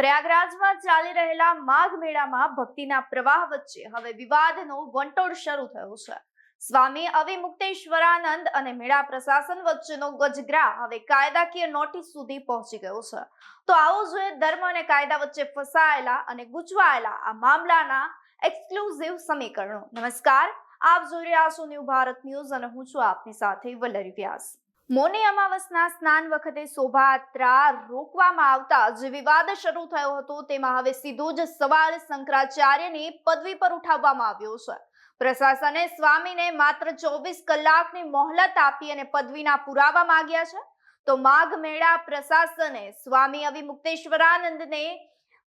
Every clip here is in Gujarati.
પ્રયાગરાજમાં ચાલી રહેલા માઘ મેળામાં ભક્તિના પ્રવાહ વચ્ચે હવે વિવાદનો વંટોળ શરૂ થયો છે. સ્વામી અવિમુક્તેશ્વરાનંદ અને મેળા પ્રશાસન વચ્ચેનો ગજગ્રા હવે કાયદાકીય નોટિસ સુધી પહોંચી ગયો છે. તો આવો જોઈએ ધર્મ અને કાયદા વચ્ચે ફસાયેલા અને ગૂંચવાયેલા આ મામલાના એક્સક્લુઝિવ સમીકરણો. નમસ્કાર, આપ જોઈ રહ્યા છો ન્યૂ ભારત ન્યૂઝ અને હું છું આપની સાથે વલ્લરી વ્યાસ. મોની અમાવસના સ્નાન વખતે શોભાયાત્રા રોકવામાં આવતા જે વિવાદ શરૂ થયો હતો, તેમાં હવે સીધો જ સવાલ શંકરાચાર્યની પદવી પર ઉઠાવવામાં આવ્યો છે. પ્રશાસને સ્વામીને માત્ર ચોવીસ કલાકની મોહલત આપી અને પદવીના પુરાવા માંગ્યા છે. તો માઘ મેળા પ્રશાસને સ્વામી અવિમુક્તેશ્વરાનંદને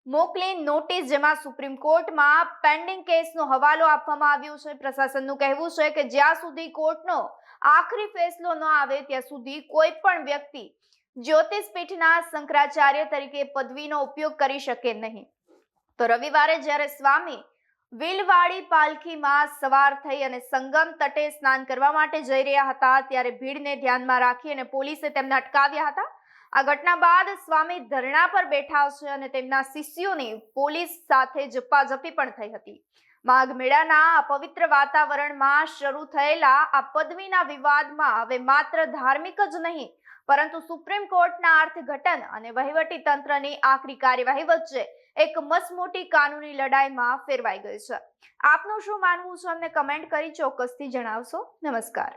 મોકલી નોટિસ જેમાં સુપ્રીમ કોર્ટમાં પેન્ડિંગ કેસનો હવાલો આપવામાં આવ્યો છે. પ્રશાસનનું કહેવું છે કે જ્યાં સુધી કોર્ટનો આખરી ફેસલો ન આવે, ત્યાં સુધી કોઈ પણ વ્યક્તિ જ્યોતિષ પીઠના શંકરાચાર્ય તરીકે પદવીનો ઉપયોગ કરી શકે નહીં. તો રવિવારે જ્યારે સ્વામી વિલવાડી પાલખીમાં સવાર થઈ અને સંગમ તટે સ્નાન કરવા માટે જઈ રહ્યા હતા, ત્યારે ભીડને ધ્યાનમાં રાખી અને પોલીસે તેમને અટકાવ્યા હતા. આ ઘટના બાદ સ્વામી ધરણા પર બેઠા છે અને તેમના શિષ્યોની પોલીસ સાથે ઝપાઝપી પણ થઈ હતી. માઘ મેળાના આ પવિત્ર વાતાવરણમાં શરૂ થયેલા આ પદવીના વિવાદમાં હવે માત્ર ધાર્મિક જ નહીં, પરંતુ સુપ્રીમ કોર્ટના અર્થઘટન અને વહીવટી તંત્રની આખરી કાર્યવાહી વચ્ચે એક મસમોટી કાનૂની લડાઈમાં ફેરવાઈ ગઈ છે. આપનું શું માનવું છે? અમને કમેન્ટ કરી ચોક્કસથી જણાવશો. નમસ્કાર.